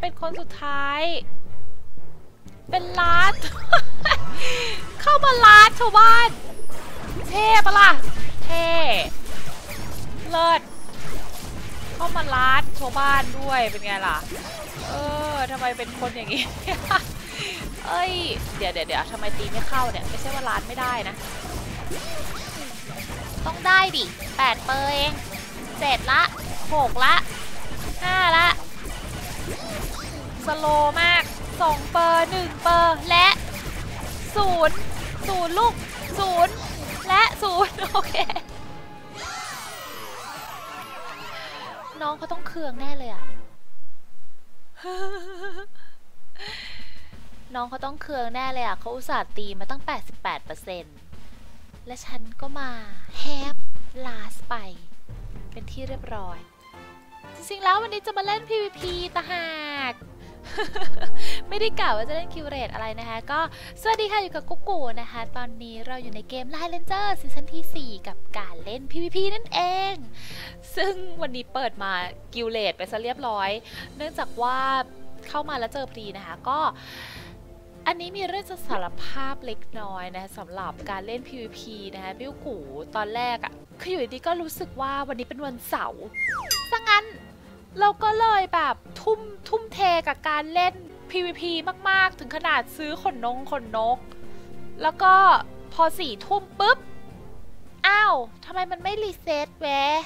เป็นคนสุดท้าย เป็นลาด เข้ามาลาดชาวบ้าน เท่ปะล่ะ เท่ เลิศ เข้ามาลาดชาวบ้านด้วย เป็นไงล่ะ เออทำไมเป็นคนอย่างนี้ เอ้ย เดี๋ยวเดี๋ยวเดี๋ยวทำไมตีไม่เข้าเนี่ย ไม่ใช่ว่าลาดไม่ได้นะ ต้องได้ดิแปดเปอร์เองเจ็ดละหกละห้าละ สโลมากสองเปอร์หนึ่งเปอร์ และศูนย์ศูนย์ลูกศูนย์และศูนย์โอเค น้องเขาต้องเคืองแน่เลยอะน้องเขาต้องเคืองแน่เลยอะเขาอุตส่าห์ตีมาตั้ง 88%และฉันก็มาแฮปลาสไป เป็นที่เรียบร้อย จริงๆแล้ววันนี้จะมาเล่น PVP ตะหาก ไม่ได้กล่าวว่าจะเล่นคิวเรตอะไรนะคะ ก็สวัสดีค่ะ อยู่กับกุ๊กกูนะคะ ตอนนี้เราอยู่ในเกม Line Ranger ซีซั่นที่ 4 กับการเล่น PVP นั่นเอง ซึ่งวันนี้เปิดมากิวเลตไปซะเรียบร้อย เนื่องจากว่าเข้ามาแล้วเจอพรีนะคะ ก็อันนี้มีเรื่องจะสารภาพเล็กน้อยนะสำหรับการเล่น PVP นะคะพี่กูตอนแรกอะ่ะคืออยู่ดีก็รู้สึกว่าวันนี้เป็นวันเสาร์ซะงั้น เราก็เลยแบบทุ่มทุ่มเทกับการเล่น PVP มากๆ ถึงขนาดซื้อขนนงขนนก แล้วก็พอสี่ทุ่มปุ๊บ อ้าวทำไมมันไม่รีเซ็ตเวะ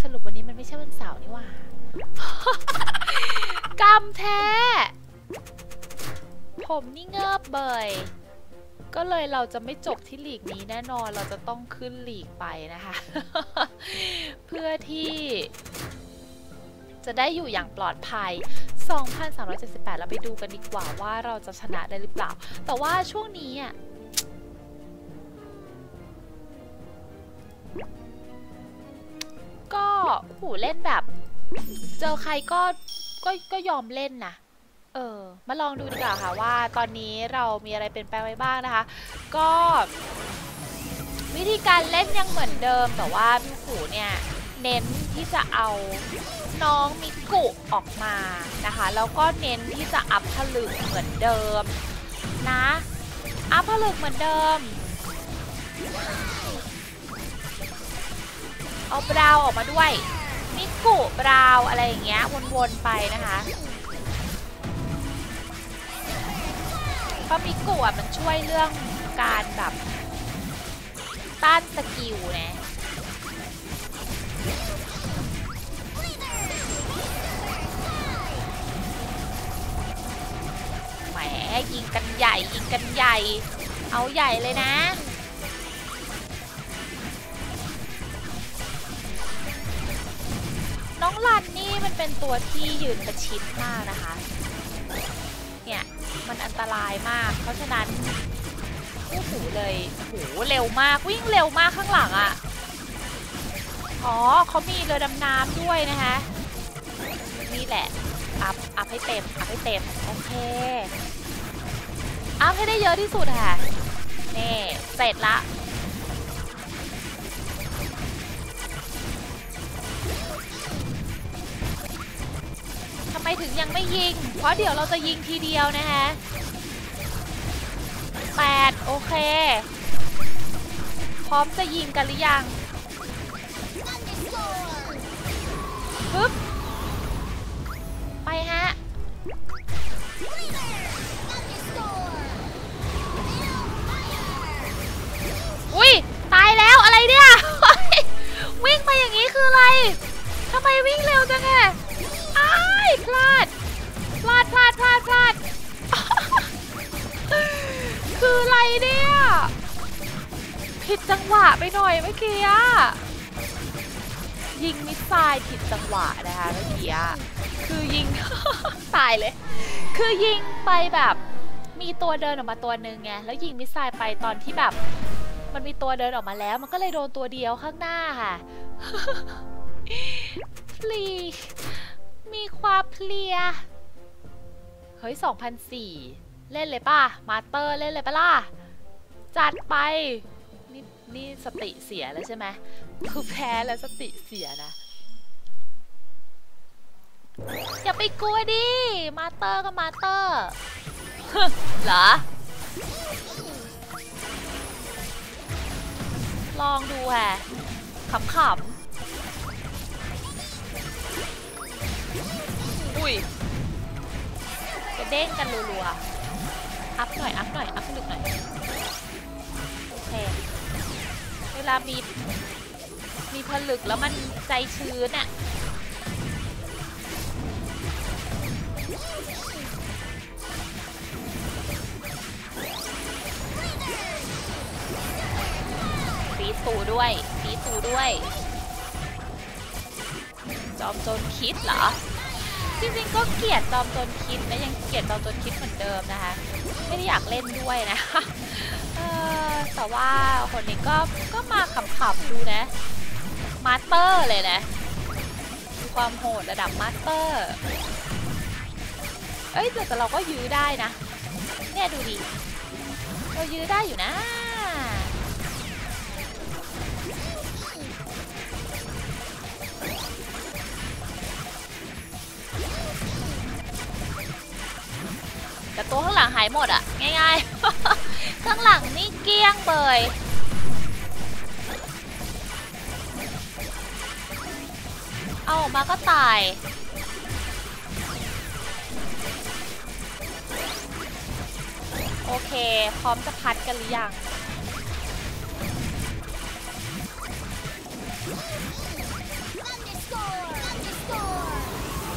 สรุปวันนี้มันไม่ใช่วันเสาร์นี่ว่า กรรมแท้ ผมนี่เงิบเบย ก็เลยเราจะไม่จบที่หลีกนี้แน่นอนเราจะต้องขึ้นหลีกไปนะคะ เพื่อที่จะได้อยู่อย่างปลอดภัย 2,378เราไปดูกันดีกว่าว่าเราจะชนะได้หรือเปล่า แต่ว่าช่วงนี้อะก็หูเล่นแบบ เจอใครก็ก็ก็ยอมเล่นนะ เออ มาลองดูดีกว่าค่ะว่าตอนนี้เรามีอะไรเปลี่ยนแปลงไปบ้างนะคะ ก็ วิธีการเล่นยังเหมือนเดิมแต่ว่าพี่ขูเนี่ย เน้นที่จะเอาน้องมิกุออกมานะคะ แล้วก็เน้นที่จะอัพผลึกเหมือนเดิมนะ อัพผลึกเหมือนเดิม เอาบราวออกมาด้วย มิกุบราวอะไรอย่างเงี้ยวนๆไปนะคะามิกุอะมันช่วยเรื่องการแบบต้านสกิลนะแหมยิงกันใหญ่ยิงกันใหญ่ เอาใหญ่เลยนะน้องลันนี่มันเป็นตัวที่ยืนประชิดมากนะคะ เนี่ยมันอันตรายมาก เพราะฉะนั้นโอ้โหเลยโอ้โหเร็วมากวิ่งเร็วมากข้างหลังอะ่ะอ๋อเขามีเรือดำน้ำด้วยนะคะนี่แหละอัพอัพให้เต็มอัพให้เต็มโอเคอัพให้ได้เยอะที่สุดค่ะนี่เสร็จละ ไมถึงยังไม่ยิง เพราะเดี๋ยวเราจะยิงทีเดียวนะคะแปดโอเค พร้อมจะยิงกันหรือยังปึ๊บ จังหวะไปหน่อยเมื่อกี้อะยิงมิสไซล์ผิดจังหวะนะคะเมื่อกี้คือยิงตายเลย คือยิงไปแบบมีตัวเดินออกมาตัวหนึ่งไงแล้วยิงมิสไซล์ไปตอนที่แบบ มันมีตัวเดินออกมาแล้ว มันก็เลยโดนตัวเดียวข้างหน้าค่ะพลีมีความเพลียเฮ้ย 2004 เล่นเลยป่ะ มาสเตอร์เล่นเลยปะล่ะ จัดไป นี่สติเสียแล้วใช่ไหมคือแพ้แล้วสติเสียนะ อย่าไปกลัวดิ มาสเตอร์ก็มาสเตอร์เหรอ ลองดูแฮะขำๆอุ้ยจะเด้งกันรัวๆ อัพหน่อย อัพหน่อย อัพลึกหน่อย โอเค วลามีมีผลึกแล้วมันใจชื้นอะฟีตูด้วยฟีตูด้วย จอมโจรคิดเหรอ จริงๆก็เกลียดจอมโจรคิดนะยังเกลียดจอมโจรคิดเหมือนเดิมนะคะ ไม่ได้อยากเล่นด้วยนะคะ อแต่ว่าคนนี้ก็ก็มาขำๆดูนะ มาสเตอร์เลยนะ ความโหดระดับมาสเตอร์ เอ้ยแต่แต่เราก็ยื้อได้นะ เนี่ยดูดิ เรายื้อได้อยู่นะ ตัวข้างหลังหายหมดอะง่ายๆ ข้างหลังนี่เกี้ยงเลยเอาออกมาก็ตาย โอเค พร้อมจะพัดกันหรือยัง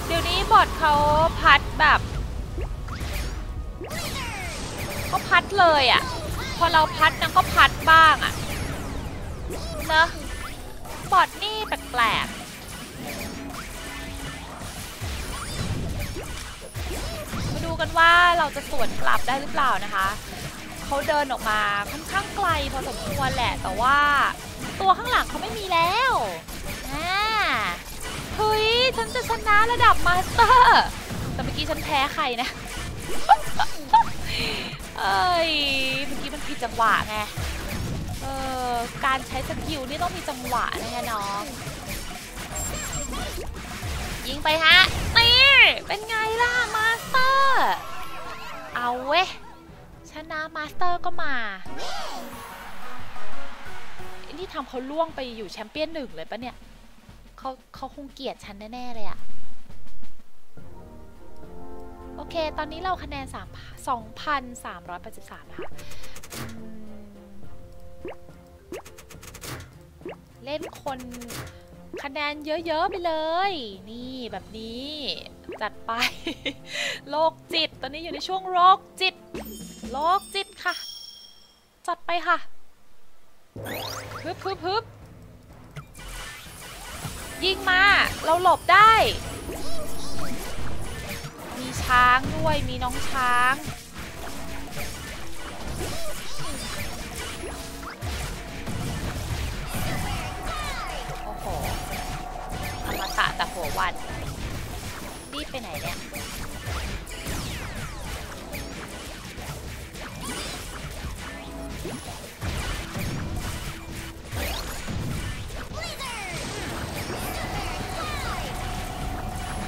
เดี๋ยวนี้บอทเขาพัดแบบ เลยอะ่ะ พอเราพัดนางก็พัดบ้างอะ่ะเนอะบอทนี่แปลกๆมาดูกันว่าเราจะสวนกลับได้หรือเปล่านะคะเขาเดินออกมาค่อนข้างไกลพอสมควรแหละ แต่ว่าตัวข้างหลังเขาไม่มีแล้วอ่าเฮ้ย ฉันจะชนะระดับมาสเตอร์ แต่เมื่อกี้ฉันแพ้ใครนะ เอ้ยเมื่อกี้มันผิดจังหวะไงเออการใช้สกิลนี่ต้องมีจังหวะนะคะน้องยิงไปฮะนี่เป็นไงล่ะมาสเตอร์เอาเว้ยชนะมาสเตอร์ก็มานี่ทำเขาล่วงไปอยู่แชมเปี้ยนหนึ่งเลยปะเนี่ยเขาเขาคงเกลียดฉันแน่ ๆ เลยอะ เค ตอนนี้เราคะแนน3 2,383นะคะอืมเล่นคนคะแนนเยอะ ๆ ไปเลย นี่แบบนี้ จัดไป โรคจิต ตอนนี้อยู่ในช่วงโรคจิต โรคจิตค่ะ จัดไปค่ะฮึบฮึบฮึบยิงมา เราหลบได้ ช้างด้วยมีน้องช้าง โอ้โหอมตะแต่หัววันรีบไปไหนเนี่ย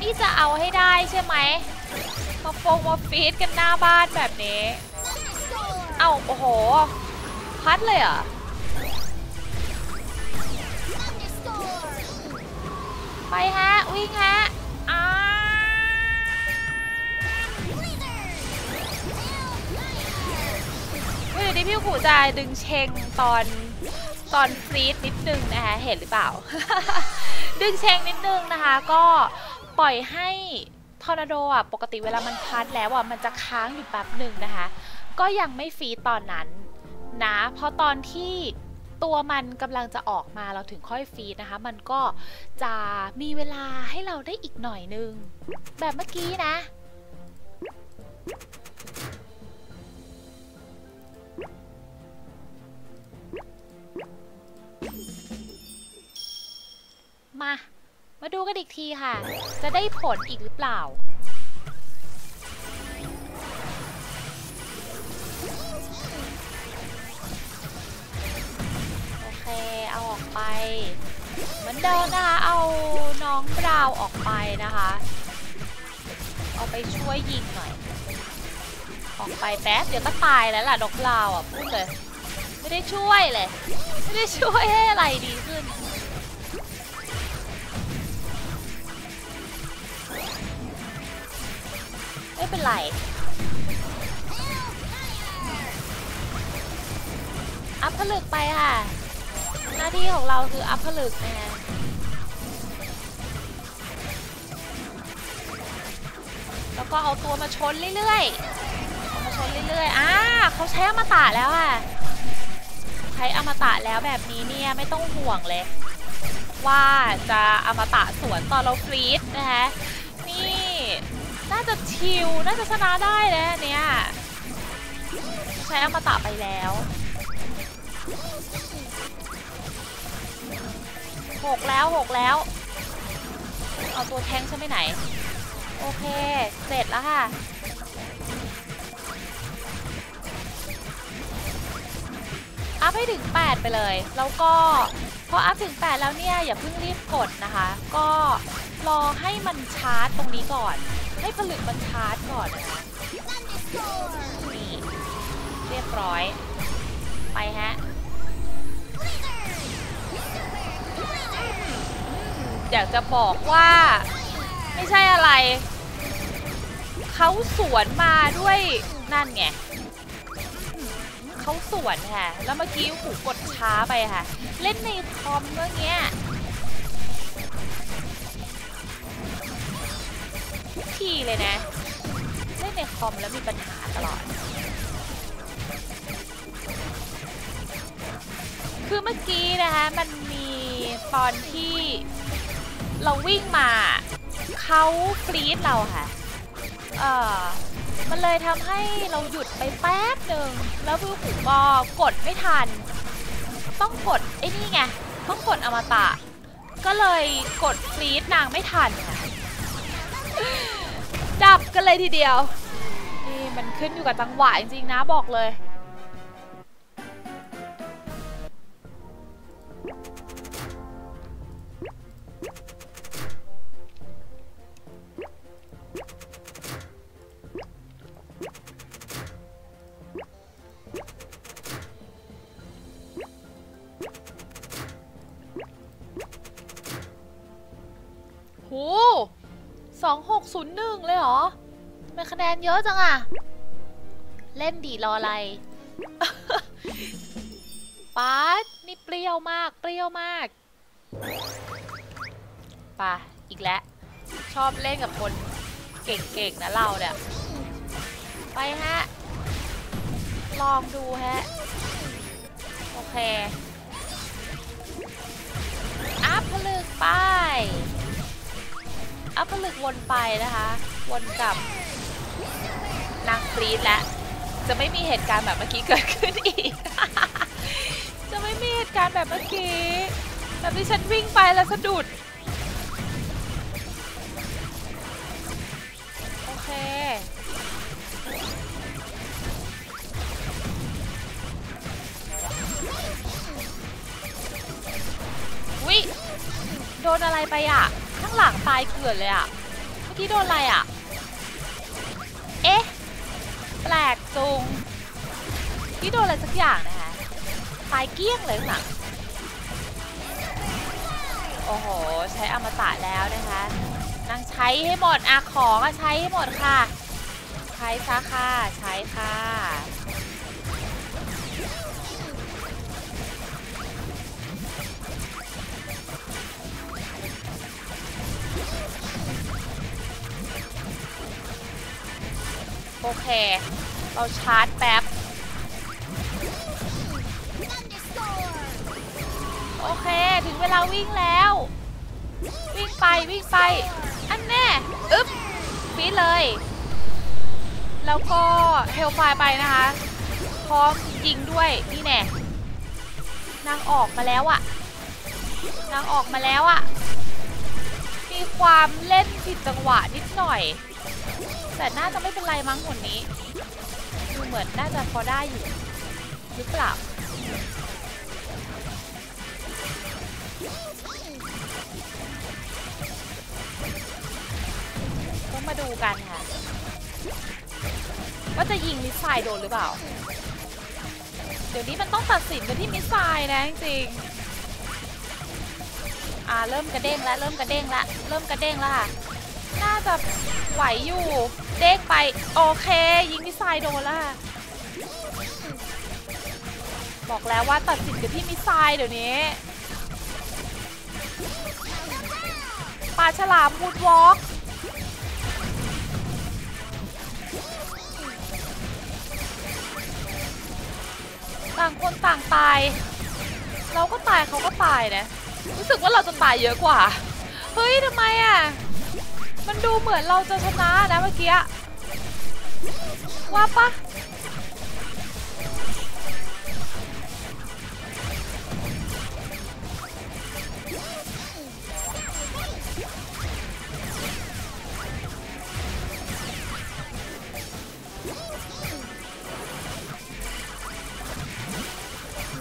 นี่จะเอาให้ได้ใช่ไหม มาโฟงมาฟีดกันหน้าบ้านแบบนี้ เอ้าโอ้โห พัดเลยเหรอไปฮะ วิ่งฮะอ้าเฮ้ยเดี๋ยวนี้พี่ขู่จะดึงเชงตอนตอนฟรีดนิดนึงนะคะเห็นหรือเปล่า ดึงเชงนิดนึงนะคะ ก็ปล่อยให้ อร์นาโดอะปกติเวลามันพัดแล้วอะมันจะค้างอยู่แป๊บหนึ่งนะคะ ก็ยังไม่ฟีดตอนนั้นนะเพราะตอนที่ตัวมันกำลังจะออกมาเราถึงค่อยฟีดนะคะ มันก็จะมีเวลาให้เราได้อีกหน่อยนึง แบบเมื่อกี้นะ มา มาดูกันอีกทีค่ะ จะได้ผลอีกหรือเปล่า โอเค เอาออกไป เหมือนเดิมนะคะ เอาน้องบราวน์ออกไปนะคะ เอาไปช่วยยิงหน่อย ออกไปแป๊บ เดี๋ยวก็ตายแล้วล่ะดอกลาวอะพูดเลย ไม่ได้ช่วยเลย ไม่ได้ช่วยให้อะไรดีขึ้น ไม่อัพผลึกไปค่ะ หน้าที่ของเราคืออัพผลึกนะฮะแล้วก็เอาตัวมาชนเรื่อยๆเอามาชนเรื่อยๆ อ่าเขาใช้อมตะแล้วอะใช้อมตะแล้วแบบนี้เนี่ยไม่ต้องห่วงเลย ว่าจะอมตะสวนตอนเราฟรีดนะคะ จะชิลน่าจะชนะได้แล้วเนี่ยใช้อมตะไปแล้วหกแล้วหกแล้ว เอาตัวแทงฉันไปไหน โอเค เสร็จแล้วค่ะอัพให้ถึง 8 ไปเลย แล้วก็พออัพถึง 8 แล้วเนี่ย อย่าเพิ่งรีบกดนะคะ ก็รอให้มันชาร์จตรงนี้ก่อน ให้ผลึกมันชาร์จก่อนนะนี่เรียบร้อย ไปฮะอยากจะบอกว่า ไม่ใช่อะไร เขาสวนมาด้วยนั่นไงเขาสวนค่ะ แล้วเมื่อกี้หูกดช้าไปค่ะ เล่นในคอมเมื่อกี้ ทีเลยนะ เล่นในคอมแล้วมีปัญหาตลอด คือเมื่อกี้นะคะมันมีตอนที่เราวิ่งมาเขาฟรีดเราค่ะ เออมันเลยทำให้เราหยุดไปแป๊บหนึ่งแล้วพี่หูก็กดไม่ทัน ต้องกดไอ้นี่ไง ต้องกดอมตะ ก็เลยกดฟรีดนางไม่ทันค่ะ ดับกันเลยทีเดียว นี่มันขึ้นอยู่กับจังหวะจริงๆนะบอกเลย ศูนย์หนึ่งเลยเหรอทำไมคะแนนเยอะจังอะเล่นดีรออะไรป๊าดนี่เปรี้ยวมาก เปรี้ยวมากป่ะอีกแล้ว ชอบเล่นกับคนเก่งๆนะเราเนี่ย ไปฮะ ลองดูฮะ โอเคึกวนไปนะคะ วนกับนางฟรีดแล้วจะไม่มีเหตุการณ์แบบเมื่อกี้เกิดขึ้นอีก จะไม่มีเหตุการณ์แบบเมื่อกี้ แบบที่ฉันวิ่งไปแล้วสะดุด โอเค วิโดนอะไรไปอะ ข้างหลังตายเกลื่อนเลยอะี่โดนอะไรอะ เอ๊ะ แปลกจุงที่โดนอะไรสักอย่างนะคะตายเกลี้ยงเลยข้างหลังโอ้โห ใช้อมตะแล้วนะคะนางใช้ให้หมดอะของอะใช้ให้หมดค่ะ ใช้ซะค่ะ ใช้ค่ะ โอเค เราชาร์จแป๊บ โอเค ถึงเวลาวิ่งแล้ว วิ่งไปวิ่งไป อันแน่อึ๊บฟีดเลย แล้วก็เฮลไฟไปนะคะ พร้อมยิงด้วย นี่แน่นางออกมาแล้วอะนางออกมาแล้วอะมีความเล่นผิดจังหวะนิดหน่อย แต่น่าจะไม่เป็นไรมั้งหนนี้ ดูเหมือนน่าจะพอได้อยู่ หรือเปล่าก็มาดูกันค่ะ ว่าจะยิงมิสไซล์โดนหรือเปล่า เดี๋ยวนี้มันต้องตัดสินกันที่มิสไซล์นะจริงอ่าเริ่มกระเด้งแล้วเริ่มกระเด้งแล้วเริ่มกระเด้งแล้วค่ะ น่าจะไหวอยู่ เด้งไป โอเค ยิงมิสไซล์โดนแล้วค่ะบอกแล้วว่าตัดสินกันที่มิสไซล์เดี๋ยวนี้ปลาฉลามวูดวอล์กต่างคนต่างตาย เราก็ตายเขาก็ตายนะ รู้สึกว่าเราจะตายเยอะกว่า เฮ้ยทำไมอะ มันดูเหมือนเราจะชนะนะเมื่อกี้ ว่าปะ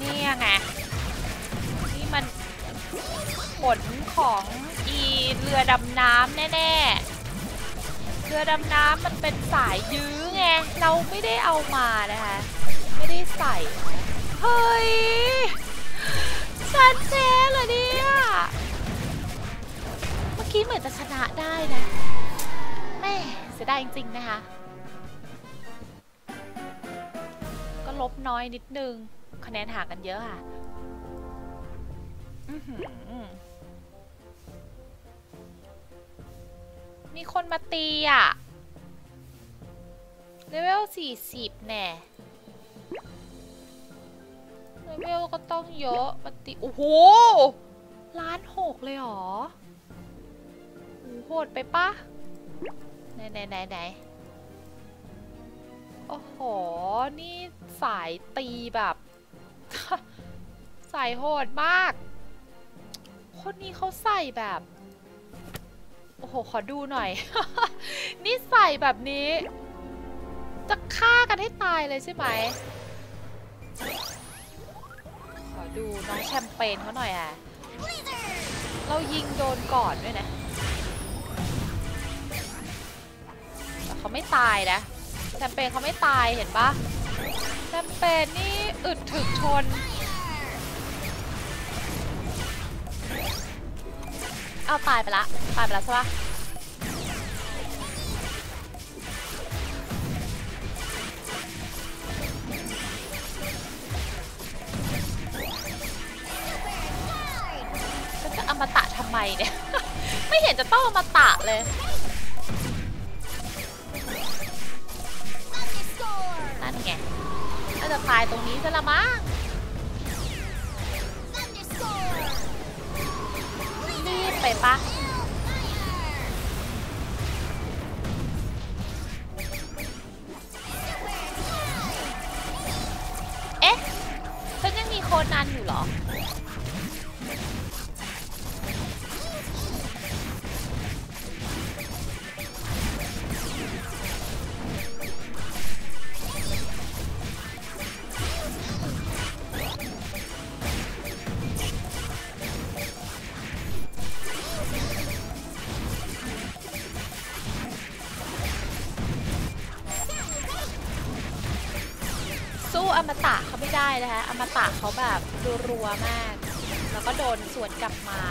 นี่ไง นี่มันผลของอีเรือดำน้ำแน่ๆ รือดำน้ำมันเป็นสายยื้อไง เราไม่ได้เอามานะคะ ไม่ได้ใส่ เฮ้ยฉันแพ้เหรอเนี่ย เมื่อกี้เหมือนจะชนะได้นะ แม่เสียดายจริงๆนะคะ ก็ลบน้อยนิดนึง คะแนนห่างกันเยอะค่ะ อือหือ มีคนมาตีอะเลเวล40แน่เลเวลก็ต้องเยอะมาตีโอ้โหล้านหกเลยหรอโหดไปปะไหนไหนไหนไหนโอ้โห นี่สายตีแบบใส่โหดมาก คนนี้เขาใส่แบบ โอ้โห ขอดูหน่อย นี่ใส่แบบนี้ จะฆ่ากันให้ตายเลยใช่ไหม ขอดูน้องแชมเปญเขาหน่อยอะ เรายิงโดนก่อนด้วยนะแต่เขาไม่ตายนะ แชมเปญเขาไม่ตายเห็นปะแชมเปญนี่อึดถึกทน เอาตายไปละ ตายไปล้วใช่ปะจะอมตะทำไมเนี่ย ไม่เห็นจะต้องอมตะเลยนั่นไงน่าจะตายตรงนี้ซะละมั้ง รีบ สู้อมตะเขาไม่ได้นะคะอมตะเขาแบบรัวๆมาก แล้วก็โดนสวนกลับมา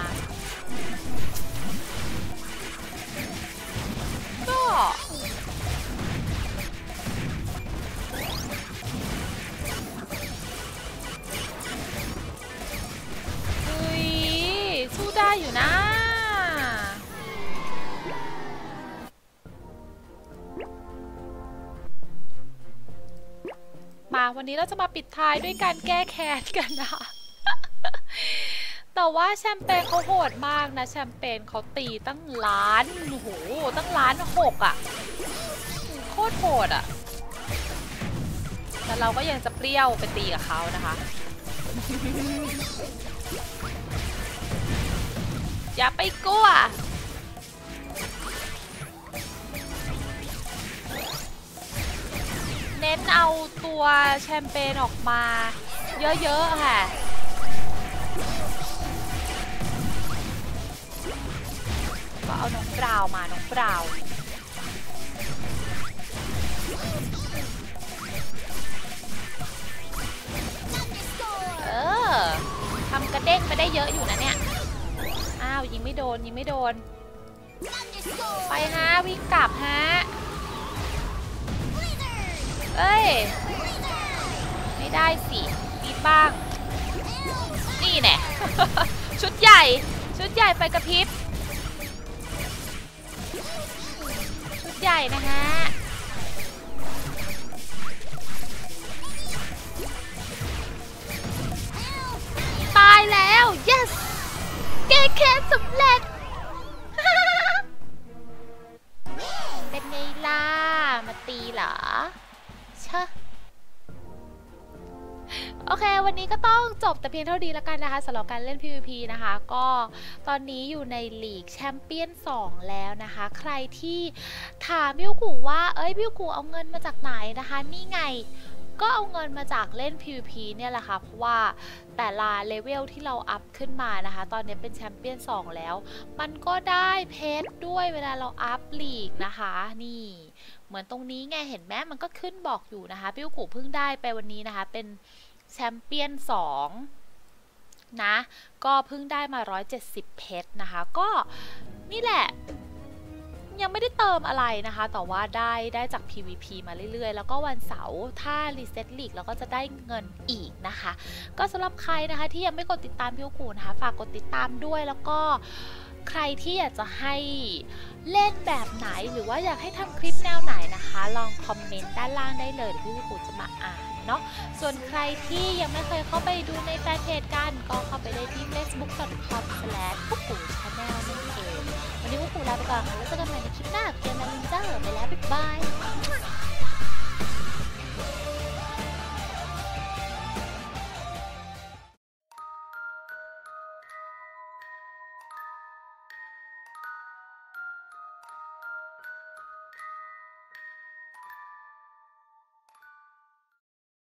ก็เฮ้ยสู้ได้อยู่นะ วันนี้เราจะมาปิดท้ายด้วยการแก้แค้นกันนะคะแต่ว่าแชมเปญเขาโหดมากนะ แชมเปญเขาตีตั้งล้านโอ้โหตั้งล้านหกอะ่ะโคตรโหดอะ่ะแต่เราก็ยังจะเปรี้ยวไปตีกับเขานะคะ อย่าไปกลัว เน้นเอาตัวแชมเปญออกมา เยอะๆค่ะก็เอาน้องบราวน์มาน้องบราวน์เออทำกระเด้งไปได้เยอะอยู่นะเนี่ย อ้าวยิงไม่โดนยิงไม่โดน ไปฮะวิ่งกลับฮะ เอ้ย ไม่ได้สิมีบ้าง นี่แน่ ชุดใหญ่ ชุดใหญ่ไฟกระพริบ ชุดใหญ่นะฮะ ตายแล้ว yes แก้แค้นสำเร็จ วันนี้ก็ต้องจบแต่เพียงเท่านี้แล้วกันนะคะสำหรับการเล่น PVP นะคะ ก็ตอนนี้อยู่ในลีกแชมเปี้ยน 2 แล้วนะคะ ใครที่ถามบิวกูว่า เอ้ยบิวกูเอาเงินมาจากไหนนะคะ นี่ไงก็เอาเงินมาจากเล่น PVP เนี่ยแหละค่ะ เพราะว่าแต่ละเลเวลที่เราอัพขึ้นมานะคะ ตอนนี้เป็นแชมเปี้ยน 2 แล้ว มันก็ได้เพชรด้วยเวลาเราอัพลีกนะคะ นี่ เหมือนตรงนี้ไง เห็นไหมมันก็ขึ้นบอกอยู่นะคะ พี่กูเพิ่งได้ไปวันนี้นะคะ เป็น แชมเปี้ยน2นะ ก็เพิ่งได้มา 170 เพชรนะคะ ก็นี่แหละยังไม่ได้เติมอะไรนะคะ แต่ว่าได้ได้จาก PVP มาเรื่อยๆ แล้วก็วันเสาร์ถ้ารีเซ็ตลีกเราก็จะได้เงินอีกนะคะ ก็สำหรับใครนะคะที่ยังไม่กดติดตามพี่กูนะคะ ฝากกดติดตามด้วยแล้วก็ ใครที่อยากจะให้เล่นแบบไหนหรือว่าอยากให้ทำคลิปแนวไหนนะคะ ลองคอมเมนต์ด้านล่างได้เลยเดี๋ยวพี่กูจะมาอ่านเนาะส่วนใครที่ยังไม่เคยเข้าไปดูในแฟนเพจกัน ก็เข้าไปได้ที่ facebook.com slash พวกกูชาแนลนั่นเอง วันนี้พวกกูลาไปก่อนค่ะแล้วเจอกันใหม่ในคลิปหน้าเกมนาลินเจอร์ไปแล้วบ๊ายบาย